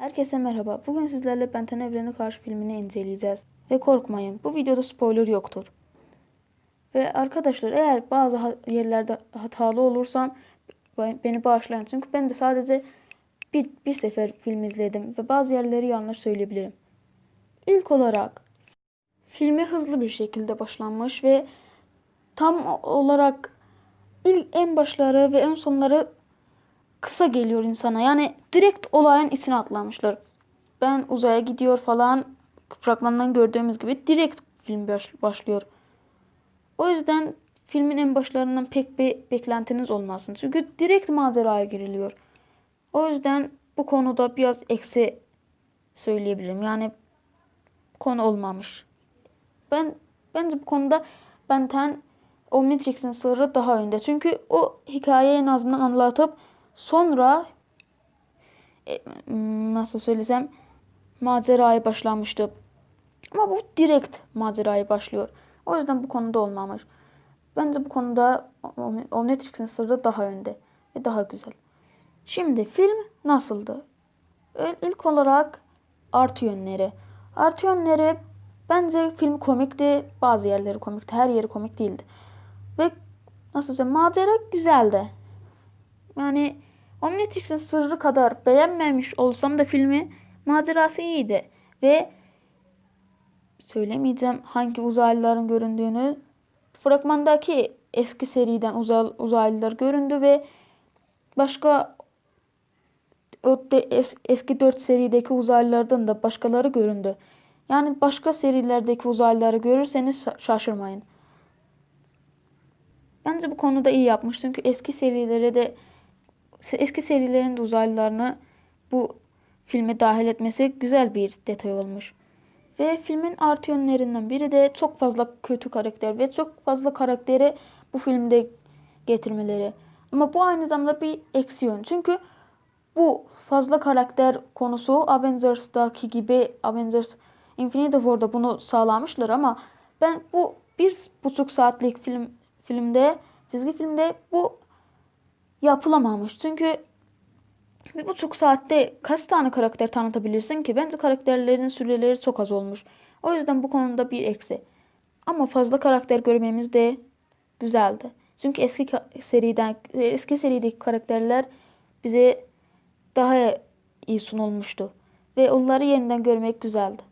Herkese merhaba. Bugün sizlerle Benten Evreni Karşı filmini inceleyeceğiz. Ve korkmayın, bu videoda spoiler yoktur. Ve arkadaşlar eğer bazı yerlerde hatalı olursam be- beni bağışlayın. Çünkü ben de sadece bir, bir sefer film izledim ve bazı yerleri yanlış söyleyebilirim. İlk olarak filme hızlı bir şekilde başlanmış ve tam olarak ilk en başları ve en sonları kısa geliyor insana. Yani direkt olayın içine atlamışlar. Ben uzaya gidiyor falan fragmandan gördüğümüz gibi direkt film baş- başlıyor. O yüzden filmin en başlarından pek bir beklentiniz olmasın. Çünkü direkt maceraya giriliyor. O yüzden bu konuda biraz eksi söyleyebilirim. Yani konu olmamış. Ben bence bu konuda benden Omnitrix'in sırrı daha önde. Çünkü o hikayeyi en azından anlatıp sonra e, nasıl söylesem maceraya başlamıştı. Ama bu direkt maceraya başlıyor. O yüzden bu konuda olmamış. Bence bu konuda Omni- Omnitrix'in sırrı daha önde ve daha güzel. Şimdi film nasıldı? İlk olarak artı yönleri. Artı yönleri bence film komikti. Bazı yerleri komikti. Her yeri komik değildi. Ve nasıl söylesem macera güzeldi. Yani Omnitrix'in sırrı kadar beğenmemiş olsam da filmi macerası iyiydi. Ve söylemeyeceğim hangi uzaylıların göründüğünü. Fragmandaki eski seriden uzay, uzaylılar göründü ve başka o de, es- eski 4 serideki uzaylılardan da başkaları göründü. Yani başka serilerdeki uzaylıları görürseniz şa- şaşırmayın. Bence bu konuda iyi yapmış. Çünkü eski serilere de eski serilerin de uzaylılarını bu filme dahil etmesi güzel bir detay olmuş. Ve filmin artı yönlerinden biri de çok fazla kötü karakter ve çok fazla karakteri bu filmde getirmeleri. Ama bu aynı zamanda bir eksi yön. Çünkü bu fazla karakter konusu Avengers'daki gibi Avengers Infinity War'da bunu sağlamışlar ama ben bu bir buçuk saatlik film filmde çizgi filmde bu yapılamamış. Çünkü bir buçuk saatte kaç tane karakter tanıtabilirsin ki? Bence karakterlerin süreleri çok az olmuş. O yüzden bu konuda bir eksi. Ama fazla karakter görmemiz de güzeldi. Çünkü eski seriden eski serideki karakterler bize daha iyi sunulmuştu ve onları yeniden görmek güzeldi.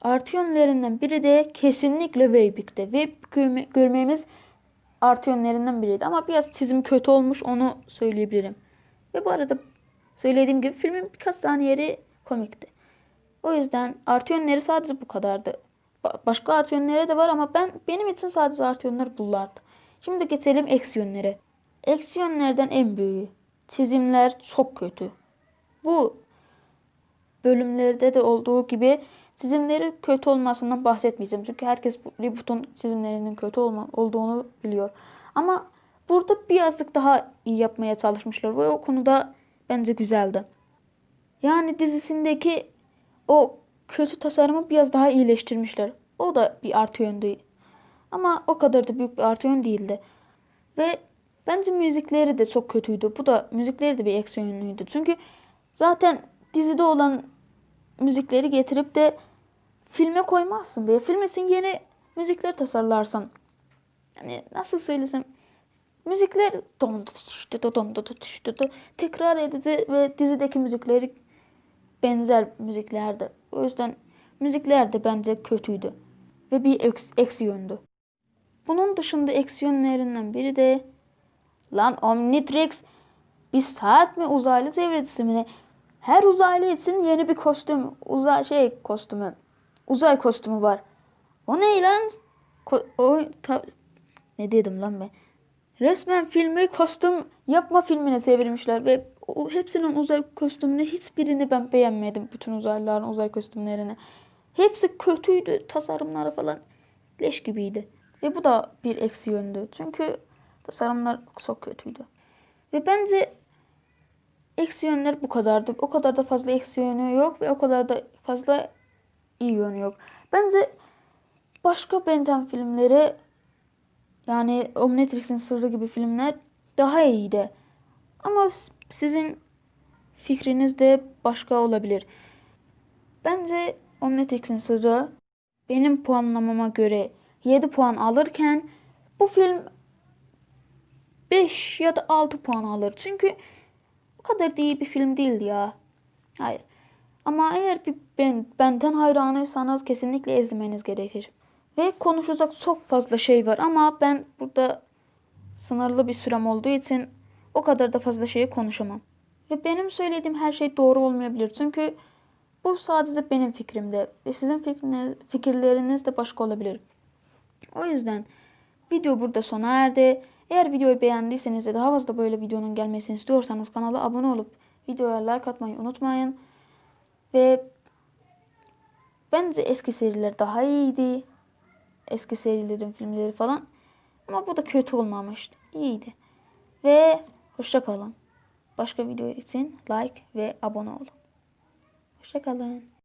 Artı yönlerinden biri de kesinlikle Weibik'te. Weibik görme- görmemiz artı yönlerinden biriydi ama biraz çizim kötü olmuş onu söyleyebilirim. Ve bu arada söylediğim gibi filmin birkaç tane yeri komikti. O yüzden artı yönleri sadece bu kadardı. Ba- Başka artı yönleri de var ama ben benim için sadece artı yönler bunlardı. Şimdi geçelim eksi yönlere. Eksi yönlerden en büyüğü. Çizimler çok kötü. Bu bölümlerde de olduğu gibi çizimleri kötü olmasından bahsetmeyeceğim. Çünkü herkes bu reboot'un çizimlerinin kötü olma, olduğunu biliyor. Ama burada birazcık daha iyi yapmaya çalışmışlar ve o konuda bence güzeldi. Yani dizisindeki o kötü tasarımı biraz daha iyileştirmişler. O da bir artı yöndü. Ama o kadar da büyük bir artı yön değildi. Ve bence müzikleri de çok kötüydü. Bu da müzikleri de bir eksi yönlüydü. Çünkü zaten dizide olan müzikleri getirip de filme koymazsın be. Film için yeni müzikler tasarlarsan. Yani nasıl söylesem müzikler tekrar edici ve dizideki müzikleri benzer müziklerdi. O yüzden müzikler de bence kötüydü ve bir eks- eksi yöndü. Bunun dışında eksi yönlerinden biri de lan Omnitrix bir saat mi uzaylı devrecisi mi ne? Her uzaylı için yeni bir kostüm, uzay şey kostümü, uzay kostümü var. O ne lan? Ko- o ta- ne dedim lan ben? Resmen filmi kostüm yapma filmine çevirmişler ve o, hepsinin uzay kostümünü hiçbirini ben beğenmedim. Bütün uzaylıların uzay kostümlerini. Hepsi kötüydü. Tasarımları falan leş gibiydi. Ve bu da bir eksi yöndü. Çünkü tasarımlar çok kötüydü. Ve bence eksi yönler bu kadardı. O kadar da fazla eksi yönü yok ve o kadar da fazla iyi yönü yok. Bence başka Benten filmleri yani Omnitrix'in Sırrı gibi filmler daha iyiydi. Ama sizin fikriniz de başka olabilir. Bence Omnitrix'in sırrı benim puanlamama göre 7 puan alırken bu film 5 ya da 6 puan alır. Çünkü kadar da iyi bir film değildi ya. Hayır. Ama eğer bir ben, benden hayranıysanız kesinlikle izlemeniz gerekir. Ve konuşacak çok fazla şey var ama ben burada sınırlı bir sürem olduğu için o kadar da fazla şeyi konuşamam. Ve benim söylediğim her şey doğru olmayabilir. Çünkü bu sadece benim fikrimde ve sizin fikriniz, fikirleriniz de başka olabilir. O yüzden video burada sona erdi. Eğer videoyu beğendiyseniz ve daha fazla böyle videonun gelmesini istiyorsanız kanala abone olup videoya like atmayı unutmayın. Ve bence eski seriler daha iyiydi. Eski serilerin filmleri falan. Ama bu da kötü olmamıştı. İyiydi. Ve hoşça kalın. Başka video için like ve abone olun. Hoşça kalın.